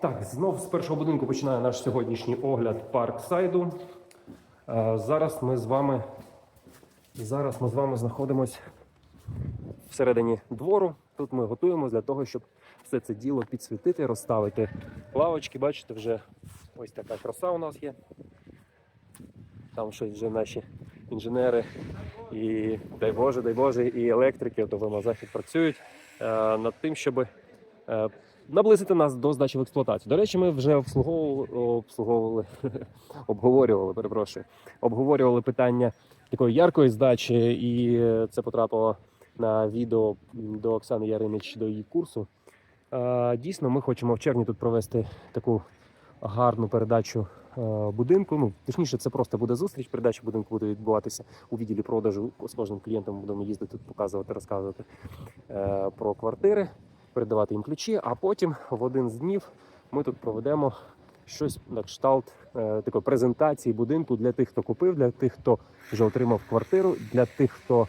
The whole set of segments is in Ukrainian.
Так, знов з першого будинку починає наш сьогоднішній огляд парксайду. Е, Зараз ми з вами зараз ми з вами знаходимось всередині двору. Тут ми готуємо для того, щоб все це діло підсвітити, розставити лавочки. Бачите, вже ось така краса у нас є. Там щось вже наші інженери і дай Боже, дай Боже, і електрики до вимазахід працюють е, над тим, щоб е, наблизити нас до здачі в експлуатацію. До речі, ми вже обслуговували, обслуговували обговорювали, перепрошую, обговорювали питання такої яркої здачі, і це потрапило на відео до Оксани Яринич до її курсу. Дійсно, ми хочемо в червні тут провести таку гарну передачу будинку. Ну, точніше, це просто буде зустріч. Передача будинку буде відбуватися у відділі продажу. З кожним клієнтом будемо їздити тут, показувати, розказувати е, про квартири, передавати їм ключі. А потім в один з днів ми тут проведемо щось на кшталт е, такої презентації будинку для тих, хто купив, для тих, хто вже отримав квартиру, для тих, хто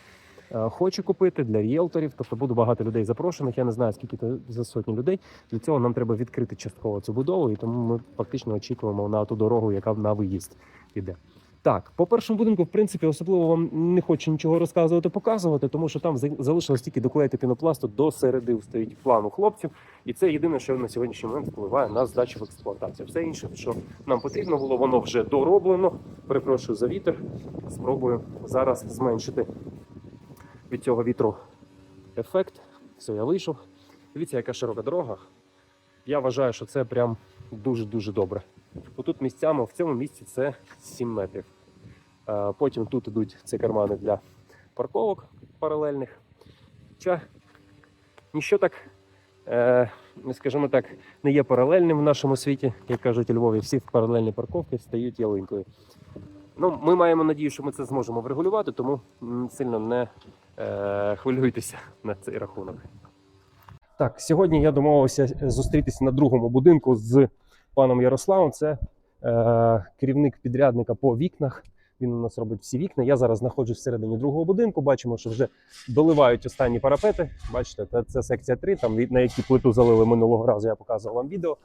е, хоче купити, для ріелторів. Тобто буде багато людей запрошених. Я не знаю, скільки це за сотні людей. Для цього нам треба відкрити частково цю будову, і тому ми фактично очікуємо на ту дорогу, яка на виїзд іде. Так, по першому будинку, в принципі, особливо вам не хочу нічого розказувати, показувати, тому що там залишилось тільки доклеїти пінопласту до середи стоїть плану хлопців, і це єдине, що на сьогоднішній момент впливає на здачу в експлуатацію. Все інше, що нам потрібно було, воно вже дороблено. Перепрошую за вітер. Спробую зараз зменшити від цього вітру ефект. Все, я вийшов. Дивіться, яка широка дорога. Я вважаю, що це прям дуже-дуже добре. Отут місцями в цьому місці це 7 метрів. Е, Потім тут ідуть ці кармани для парковок паралельних. Хоча ніщо так, е, скажімо так, не є паралельним в нашому світі, як кажуть у Львові, всі паралельні парковки стають ялинкою. Ну, ми маємо надію, що ми це зможемо врегулювати, тому сильно не е, хвилюйтеся на цей рахунок. Так, сьогодні я домовився зустрітися на другому будинку з паном Ярославом. Це е, керівник підрядника по вікнах. Він у нас робить всі вікна. Я зараз знаходжусь всередині другого будинку. Бачимо, що вже доливають останні парапети. Бачите, це, це секція 3, там на які плиту залили минулого разу. Я показував вам відео.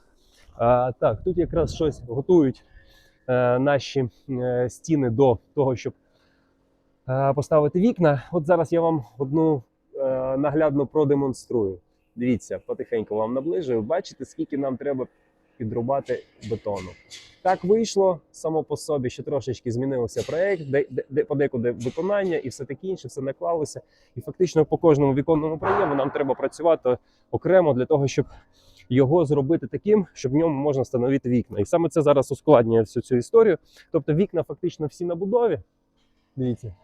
А, так, тут якраз щось готують е, наші е, стіни до того, щоб е, поставити вікна. От зараз я вам одну е, наглядно продемонструю. Дивіться, потихеньку вам наближую. Бачите, скільки нам треба підрубати бетону. Так вийшло само по собі, що трошечки змінився проект, де, де подекуди виконання і все таке інше, все наклалося. І фактично по кожному віконному проєму нам треба працювати окремо для того, щоб його зробити таким, щоб в ньому можна встановити вікна. І саме це зараз ускладнює всю цю історію. Тобто вікна фактично всі на будові. Дивіться.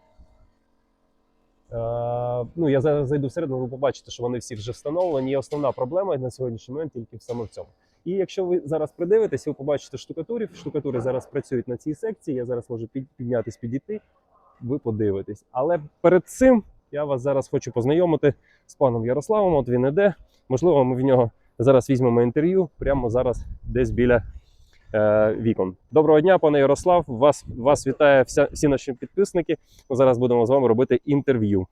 Е, ну, я зараз зайду всередину, ви побачите, що вони всі вже встановлені. І основна проблема на сьогоднішній момент тільки саме в цьому. І якщо ви зараз придивитесь, ви побачите штукатурів. Штукатури зараз працюють на цій секції. Я зараз можу під, піднятись, підійти. Ви подивитесь. Але перед цим я вас зараз хочу познайомити з паном Ярославом. От він іде. Можливо, ми в нього зараз візьмемо інтерв'ю прямо зараз десь біля е, вікон. Доброго дня, пане Ярослав. Вас, вас вітає вся, всі наші підписники. Ми зараз будемо з вами робити інтерв'ю.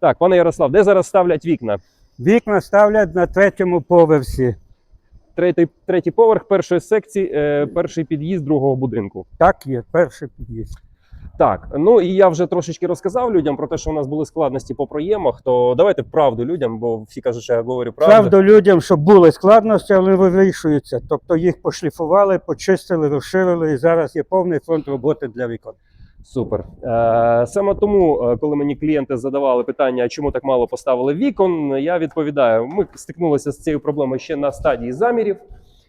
Так, пане Ярослав, де зараз ставлять вікна? Вікна ставлять на третьому поверсі. Третій, третій поверх першої секції, е, перший під'їзд другого будинку. Так є, перший під'їзд. Так, ну і я вже трошечки розказав людям про те, що у нас були складності по проємах. То давайте правду людям, бо всі кажуть, що я говорю правду. Правда людям, що були складності, але вирішуються. Тобто їх пошліфували, почистили, розширили, і зараз є повний фронт роботи для вікон. Супер. Е, саме тому, е, коли мені клієнти задавали питання, чому так мало поставили вікон, я відповідаю: ми стикнулися з цією проблемою ще на стадії замірів,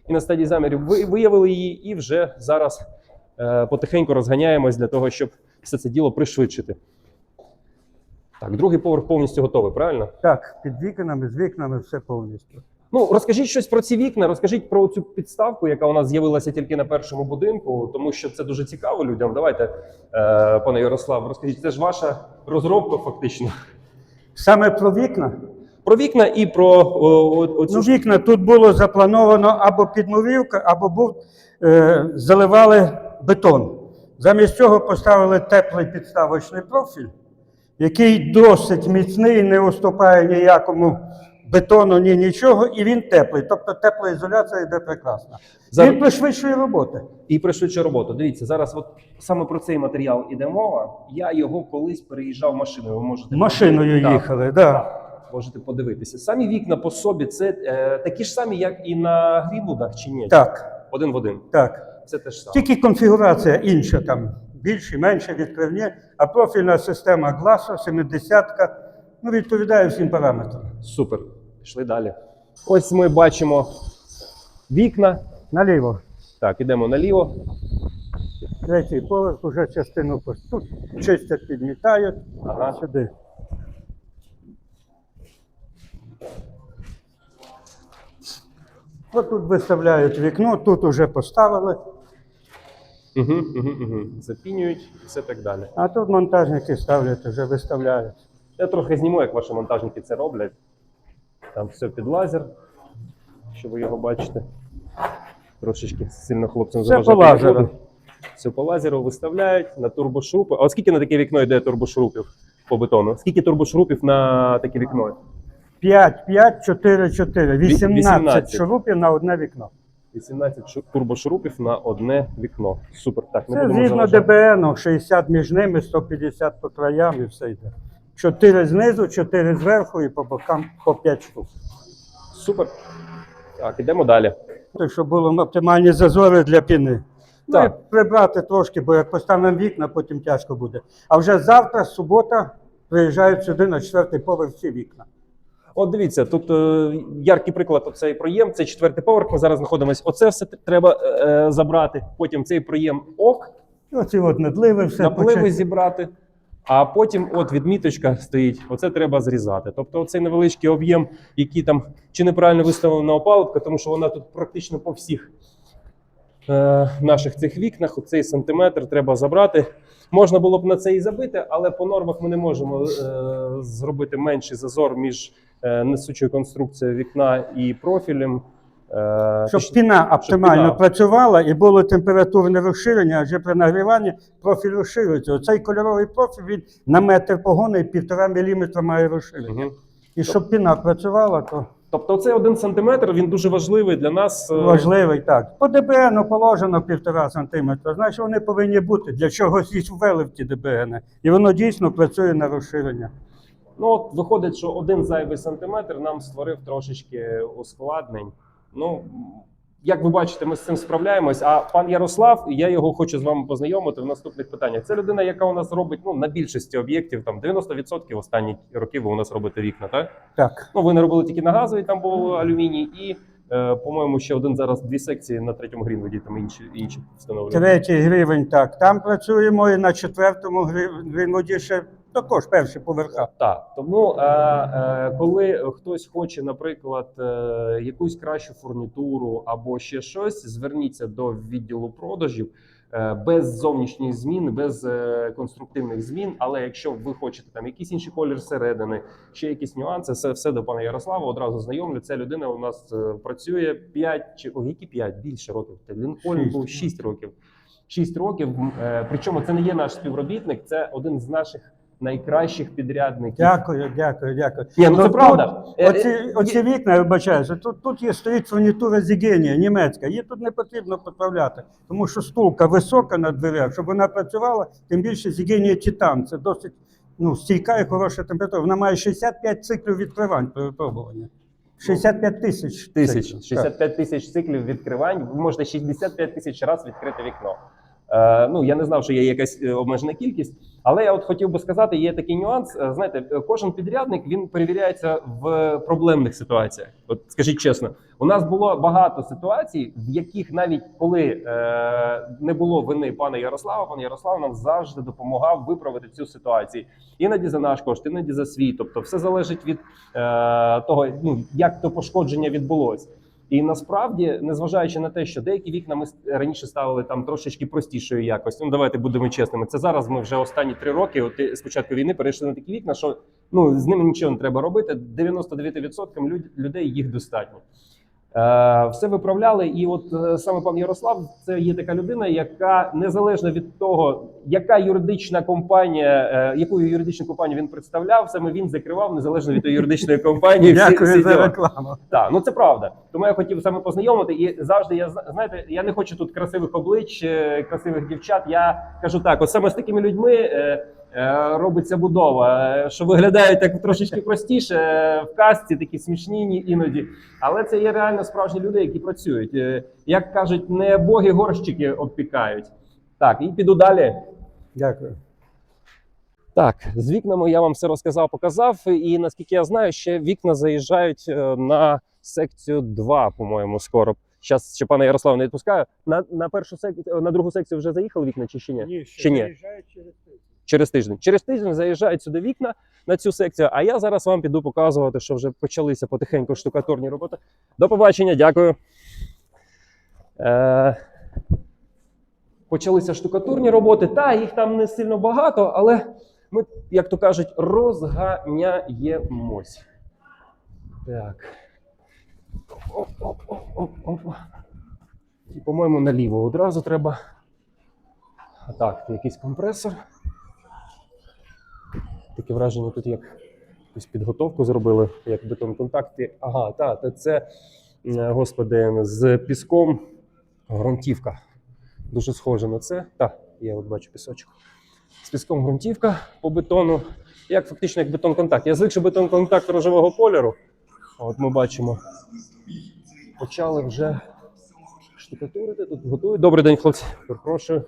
і на стадії замірів виявили її, і вже зараз е, потихеньку розганяємось для того, щоб все це діло пришвидшити. Так, другий поверх повністю готовий, правильно? Так, під вікнами, з вікнами все повністю. Ну, розкажіть щось про ці вікна, розкажіть про цю підставку, яка у нас з'явилася тільки на першому будинку, тому що це дуже цікаво людям. Давайте, е, пане Ярослав, розкажіть, це ж ваша розробка, фактично. Саме про вікна. Про вікна і про о, о, оцю Ну, вікна тут було заплановано або підмовівка, або був, е, заливали бетон. Замість цього поставили теплий підставочний профіль, який досить міцний, не уступає ніякому бетону, ні нічого, і він теплий. Тобто теплоізоляція йде прекрасно. Зараз- Він пришвидшує роботи. І пришвидшує роботу. Дивіться, зараз от саме про цей матеріал іде мова. Я його колись переїжджав машиною. Ви можете Машиною Так, їхали, да. так, можете подивитися. Самі вікна по собі це е, такі ж самі, як і на Грінвудах, чи ні? Так, Один в один. так. Це те ж саме. Тільки конфігурація інша, там більше, менше відкривні, а профільна система гласу 70-ка, ну, відповідає всім параметрам. Супер. Пішли далі. Ось ми бачимо вікна. Наліво. Так, ідемо наліво. Третій поверх, уже частину пос- тут чистять, підмітають. Ага. Сюди. От тут виставляють вікно, тут уже поставили, Угу, угу, угу. Запінюють і все так далі. а тут монтажники ставлять, вже виставляють. Я трохи зніму, як ваші монтажники це роблять. Там все під лазер, що ви його бачите. Трошечки сильно хлопцям Все по лазеру. Все по лазеру виставляють на турбошурупи. А скільки на таке вікно йде турбошурупів по бетону? Скільки турбошурупів на таке вікно? 5, 5, 4, 4, 18, 18. шурупів на одне вікно. 18 шу- турбошурупів на одне вікно. Супер. Так, не Це будемо згідно заважати. ДБН, 60 між ними, 150 по краям і все йде. 4 знизу, 4 зверху і по бокам по 5 штук. Супер. Так, ідемо далі. Так, щоб були оптимальні зазори для піни. Ну, і прибрати трошки, бо як поставимо вікна, потім тяжко буде. А вже завтра, субота, приїжджають сюди на четвертий поверх всі вікна. От дивіться, тут е, яркий приклад оцей проєм, це четвертий поверх. Ми зараз знаходимося. Оце все треба е, забрати. Потім цей проєм ок, І оці от надливи, все напливи почати. зібрати. А потім от відміточка стоїть, оце треба зрізати. Тобто оцей невеличкий об'єм, який там чи неправильно виставлена опалубка, тому що вона тут практично по всіх е, наших цих вікнах, оцей сантиметр треба забрати. Можна було б на це і забити, але по нормах ми не можемо е, зробити менший зазор між е, несучою конструкцією вікна і профілем. Е, Щоб піна оптимально піна. працювала і було температурне розширення, адже при нагріванні профіль розширюється. Оцей кольоровий профіль він на метр погони і півтора міліметра має розширення. Мгм. І щоб піна працювала, то Тобто, цей один сантиметр він дуже важливий для нас. е, важливий так. По ДБН положено півтора сантиметра. Значить, вони повинні бути. Для чогось їх ввели в ті ДБН. І воно дійсно працює на розширення. Ну, от виходить, що один зайвий сантиметр нам створив трошечки ускладнень. Ну, як ви бачите, ми з цим справляємось. А пан Ярослав, я його хочу з вами познайомити в наступних питаннях. Це людина, яка у нас робить ну, на більшості об'єктів, там 90% останні роки ви у нас робите вікна, так? Так. Ну, ви не робили тільки на газовій, там був алюміній, і, е, по-моєму, ще один зараз дві секції на третьому Грінвуді, там інші, інші встановлюють. Третій гривень так. Там працюємо і на четвертому гривні ще також перші поверха. Так, тому е, е, коли хтось хоче, наприклад, е, якусь кращу фурнітуру або ще щось, зверніться до відділу продажів е, без зовнішніх змін, без е, конструктивних змін. Але якщо ви хочете там якийсь інший колір середини, ще якісь нюанси, все, все до пана Ярослава одразу знайомлю. Ця людина у нас е, працює 5 чи о, які 5? більше років. Лінкольн був 6 років. 6 років. Е, Причому це не є наш співробітник, це один з наших найкращих підрядників. Дякую, дякую, дякую. Ні, ну це тут правда. Е, Оці, е, оці вікна, я вибачаюся, тут, тут є стоїть фурнітура Зігенія, німецька. Її тут не потрібно поправляти, тому що стулка висока на дверях, щоб вона працювала, тим більше Зігенія Титан. Це досить ну, стійка і хороша температура. Вона має 65 циклів відкривань при випробуванні. 65 тисяч. тисяч, циклів, 65 тисяч циклів відкривань. Ви можете 65 тисяч разів відкрити вікно. Е, ну я не знав, що є якась е, обмежена кількість, але я от хотів би сказати, є такий нюанс. Е, Знаєте, е, кожен підрядник він перевіряється в проблемних ситуаціях. От скажіть чесно, у нас було багато ситуацій, в яких навіть коли е, не було вини пана Ярослава, пан Ярослав нам завжди допомагав виправити цю ситуацію. Іноді за наш кошт, іноді за свій. Тобто, все залежить від е, того, ну як то пошкодження відбулось. І насправді, незважаючи на те, що деякі вікна ми раніше ставили там трошечки простішої якості. Ну давайте будемо чесними. Це зараз ми вже останні три роки, от і з початку війни, перейшли на такі вікна, що ну з ними нічого не треба робити. 99% люд- людей їх достатньо. Е, все виправляли. І от е, саме пан Ярослав, це є така людина, яка незалежно від того, яка юридична компанія, е, яку юридичну компанію він представляв, саме він закривав незалежно від тої юридичної компанії. всі- всі Дякую за діла. рекламу. Так, ну це правда. Тому я хотів саме познайомити. І завжди я зна- знаєте, я не хочу тут красивих облич, красивих дівчат. Я кажу так: от саме з такими людьми робиться будова, е, що виглядають так трошечки простіше е, в казці, такі смішні іноді. Але це є реально справжні люди, які працюють. Е, Як кажуть, не боги горщики обпікають. Так, і піду далі. Дякую. Так, з вікнами я вам все розказав, показав. І наскільки я знаю, ще вікна заїжджають е, на секцію 2, по-моєму, скоро. Зараз ще пана Ярослава не відпускаю. На, на першу секцію, на другу секцію вже заїхали вікна чи ще ні? Ні, Ще ні. заїжджають через тиждень. Через тиждень. Через тиждень заїжджають сюди вікна на цю секцію. А я зараз вам піду показувати, що вже почалися потихеньку штукатурні роботи. До побачення, дякую. Е, почалися штукатурні роботи. Та їх там не сильно багато, але ми, як то кажуть, розганяємось. Так. Оп, оп, оп, оп. І, по-моєму, наліво одразу треба. А так, якийсь компресор. Таке враження тут як якусь підготовку зробили, як бетон контакти. Ага, та, та це, господи, з піском ґрунтівка. Дуже схоже на це. Так, я от бачу пісочок. З піском ґрунтівка по бетону. Як фактично як бетон контакт. Я звик, бетон контакт рожевого кольору. От ми бачимо. Почали вже штукатурити тут готують. Добрий день, хлопці. Перепрошую.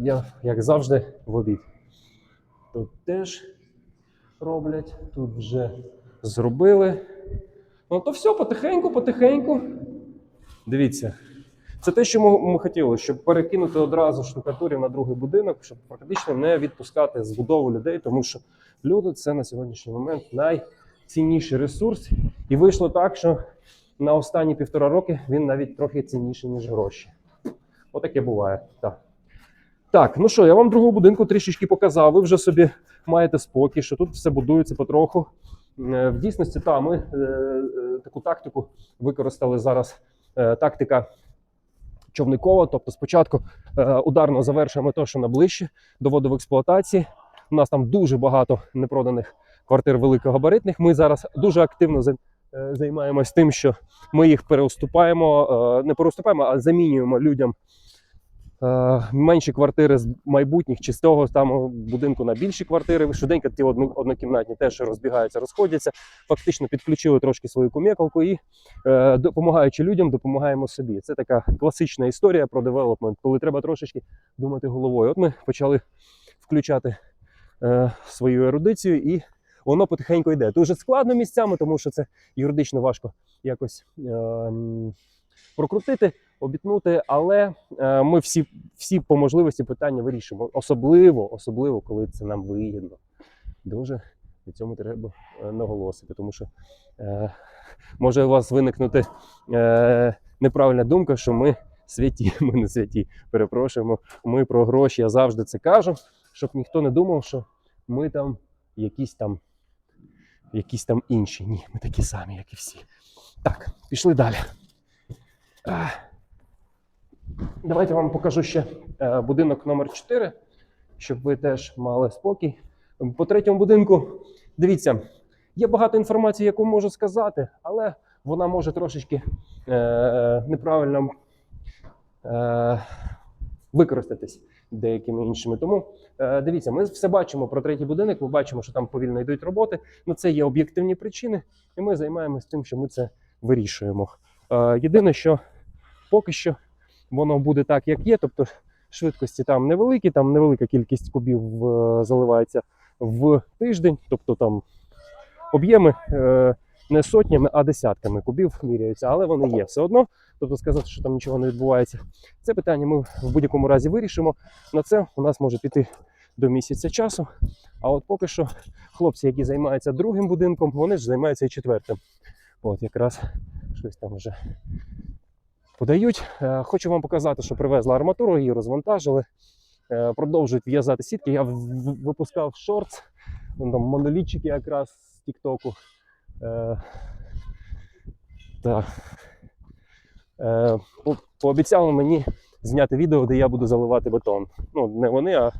Я, як завжди, в обід. Тут теж роблять, тут вже зробили. Ну то все, потихеньку, потихеньку. Дивіться. Це те, що ми, ми хотіли, щоб перекинути одразу штукатурів на другий будинок, щоб практично не відпускати збудову людей, тому що люди це на сьогоднішній момент найцінніший ресурс. І вийшло так, що на останні півтора роки він навіть трохи цінніший, ніж гроші. Отаке буває. Так. Так, ну що, я вам другу будинку трішечки показав. Ви вже собі маєте спокій, що тут все будується потроху. Е, В дійсності, та, ми е, е, таку тактику використали зараз. Тактика човникова. Тобто, спочатку ударно завершуємо те, що наближче до воду в експлуатації. У нас там дуже багато непроданих квартир великогабаритних. Ми зараз дуже активно займаємось тим, що ми їх переуступаємо, не переуступаємо, а замінюємо людям менші квартири з майбутніх чи з того самого будинку на більші квартири. Швиденько ті одно- однокімнатні теж розбігаються, розходяться. Фактично підключили трошки свою кумекалку і е, допомагаючи людям, допомагаємо собі. Це така класична історія про девелопмент, коли треба трошечки думати головою. От ми почали включати е, свою ерудицію, і воно потихеньку йде. Дуже складно місцями, тому що це юридично важко якось е, прокрутити, обітнути, але е, ми всі, всі по можливості питання вирішимо. Особливо, особливо, коли це нам вигідно. Дуже на цьому треба е, наголосити, тому що е, може у вас виникнути е, неправильна думка, що ми святі, ми не святі. Перепрошуємо, ми про гроші. Я завжди це кажу, щоб ніхто не думав, що ми там якісь там, якісь там інші. Ні, ми такі самі, як і всі. Так, пішли далі. Давайте вам покажу ще е, будинок номер 4, щоб ви теж мали спокій. По третьому будинку, дивіться, є багато інформації, яку можу сказати, але вона може трошечки е, неправильно е, використатись деякими іншими. Тому дивіться, ми все бачимо про третій будинок. Ми бачимо, що там повільно йдуть роботи. Ну це є об'єктивні причини, і ми займаємося тим, що ми це вирішуємо. Єдине, що поки що воно буде так, як є, тобто швидкості там невеликі, там невелика кількість кубів е, заливається в тиждень, тобто там об'єми е, не сотнями, а десятками кубів міряються, але вони є все одно. Тобто сказати, що там нічого не відбувається. Це питання ми в будь-якому разі вирішимо. На це у нас може піти до місяця часу. А от поки що хлопці, які займаються другим будинком, вони ж займаються і четвертим. От якраз щось там вже подають. Е, Хочу вам показати, що привезли арматуру, її розвантажили. Е, Продовжують в'язати сітки. Я випускав шортс, там монолітчики якраз з Тіктоку. Е, Так. пообіцяли мені зняти відео, де я буду заливати бетон. Ну, не вони, а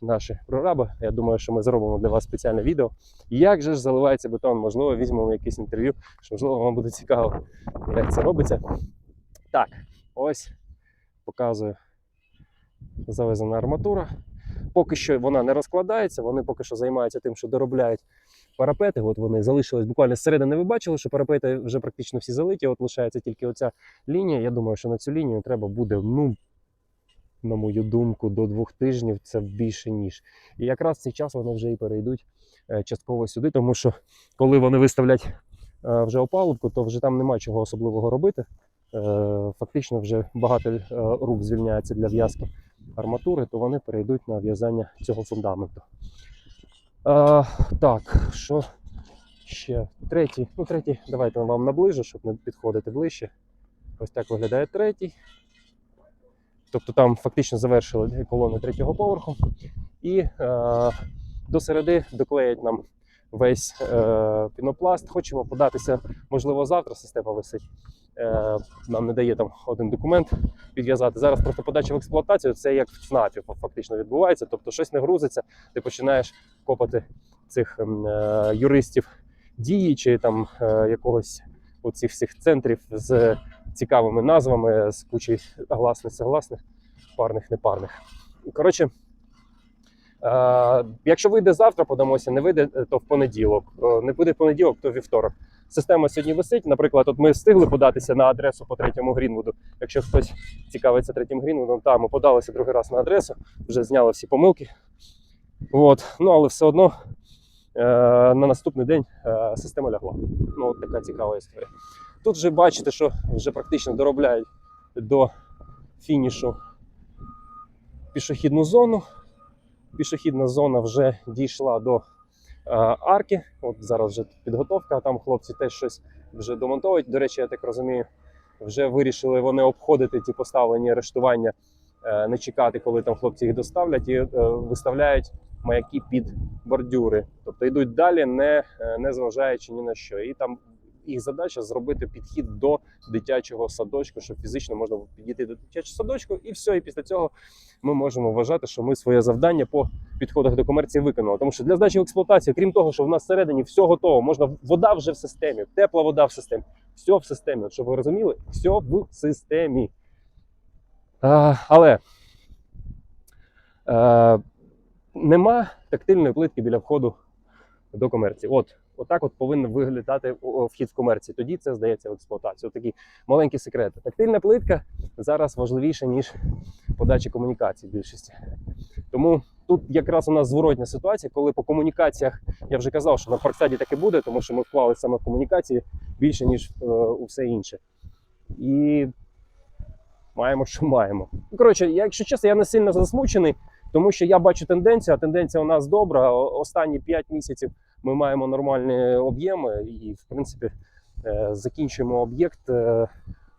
наші прораби. Я думаю, що ми зробимо для вас спеціальне відео. Як же ж заливається бетон? Можливо, візьмемо якесь інтерв'ю, що можливо вам буде цікаво, як це робиться. Так, ось показую завезена арматура. Поки що вона не розкладається, вони поки що займаються тим, що доробляють парапети. От вони залишились буквально зсередини. Ви бачили, що парапети вже практично всі залиті. От лишається тільки оця лінія. Я думаю, що на цю лінію треба буде, ну, на мою думку, до двох тижнів це більше ніж. І якраз в цей час вони вже і перейдуть е, частково сюди, тому що коли вони виставлять е, вже опалубку, то вже там нема чого особливого робити. Е, Фактично вже багато е, рук звільняється для в'язки арматури, то вони перейдуть на в'язання цього фундаменту. А, так, що ще? Третій. Ну, третій, давайте вам наближу, щоб не підходити ближче. Ось так виглядає третій. Тобто там фактично завершили колони третього поверху. І е, до середи доклеять нам весь е, пінопласт. Хочемо податися, можливо, завтра система висить. Е, нам не дає там один документ підв'язати. Зараз просто подача в експлуатацію це як в ЦНАПі фактично відбувається. Тобто щось не грузиться, ти починаєш копати цих е, юристів дії чи там е, якогось оцих всіх центрів з цікавими назвами, з кучі гласних, согласних, парних, непарних. Коротше, е, якщо вийде завтра, подамося, не вийде, то в понеділок. Не буде в понеділок, то вівторок. Система сьогодні висить. Наприклад, от ми встигли податися на адресу по третьому Грінвуду. Якщо хтось цікавиться третім Грінвудом, там ми подалися другий раз на адресу, вже зняли всі помилки. От. Ну, але все одно е, на наступний день е, система лягла. Ну, от така цікава історія. Тут вже бачите, що вже практично доробляють до фінішу пішохідну зону. Пішохідна зона вже дійшла до арки. От зараз вже підготовка, там хлопці теж щось вже домонтовують. До речі, я так розумію, вже вирішили вони обходити ті поставлені арештування, е, не чекати, коли там хлопці їх доставлять, і е, виставляють маяки під бордюри. Тобто йдуть далі, не, е, не зважаючи ні на що. І там їх задача зробити підхід до дитячого садочку, щоб фізично можна було підійти до дитячого садочку, і все. І після цього ми можемо вважати, що ми своє завдання по підходах до комерції виконали. Тому що для здачі в експлуатацію, крім того, що в нас всередині все готово, можна вода вже в системі, тепла вода в системі, все в системі. От щоб ви розуміли, все в системі. А, але е, нема тактильної плитки біля входу до комерції. От, отак от повинен виглядати вхід в комерції. Тоді це здається в експлуатацію. Такі маленькі секрети. Тактильна плитка зараз важливіша, ніж подача комунікацій більшості. Тому тут якраз у нас зворотня ситуація, коли по комунікаціях я вже казав, що на Форксаді таке буде, тому що ми вклали саме в комунікації більше, ніж е, у все інше. І маємо, що маємо. Ну, Коротше, якщо чесно, я не сильно засмучений, тому що я бачу тенденцію, а тенденція у нас добра. Останні 5 місяців ми маємо нормальні об'єми, і, в принципі, е, закінчуємо об'єкт е,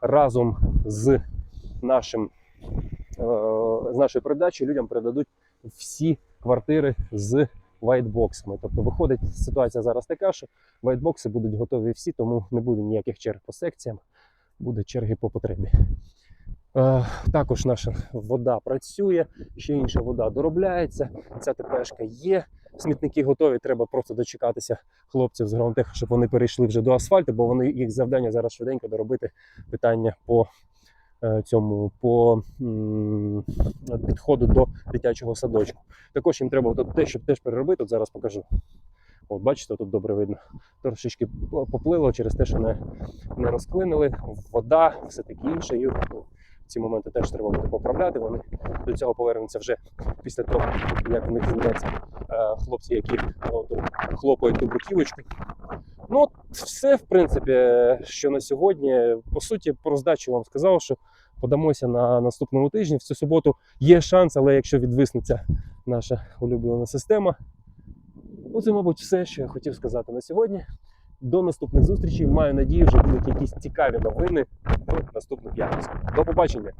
разом з нашим е, з нашою передачею людям передадуть всі квартири з вайтбоксами. Тобто виходить ситуація зараз така, що вайтбокси будуть готові всі, тому не буде ніяких черг по секціям, буде черги по потребі. Е, Також наша вода працює, ще інша вода доробляється. Ця ТПшка є. Смітники готові. Треба просто дочекатися хлопців з граунтеха, щоб вони перейшли вже до асфальту, бо вони їх завдання зараз швиденько доробити питання по е, цьому по підходу до дитячого садочку. Також їм треба те, щоб теж переробити. От зараз покажу. От, бачите, тут добре видно. Трошечки поплило через те, що не, не розклинили. Вода, все таке інше. Ну, ці моменти теж треба буде поправляти. Вони до цього повернуться вже після того, як в них з'являться е, хлопці, які хлопають ту бруківочку. Ну, все, в принципі, що на сьогодні. По суті, про здачу вам сказав, що подамося на наступному тижні. В цю суботу є шанс, але якщо відвиснеться наша улюблена система. Ну, це, мабуть, все, що я хотів сказати на сьогодні. До наступних зустрічей. Маю надію, вже будуть якісь цікаві новини в наступну п'ятницю. До побачення!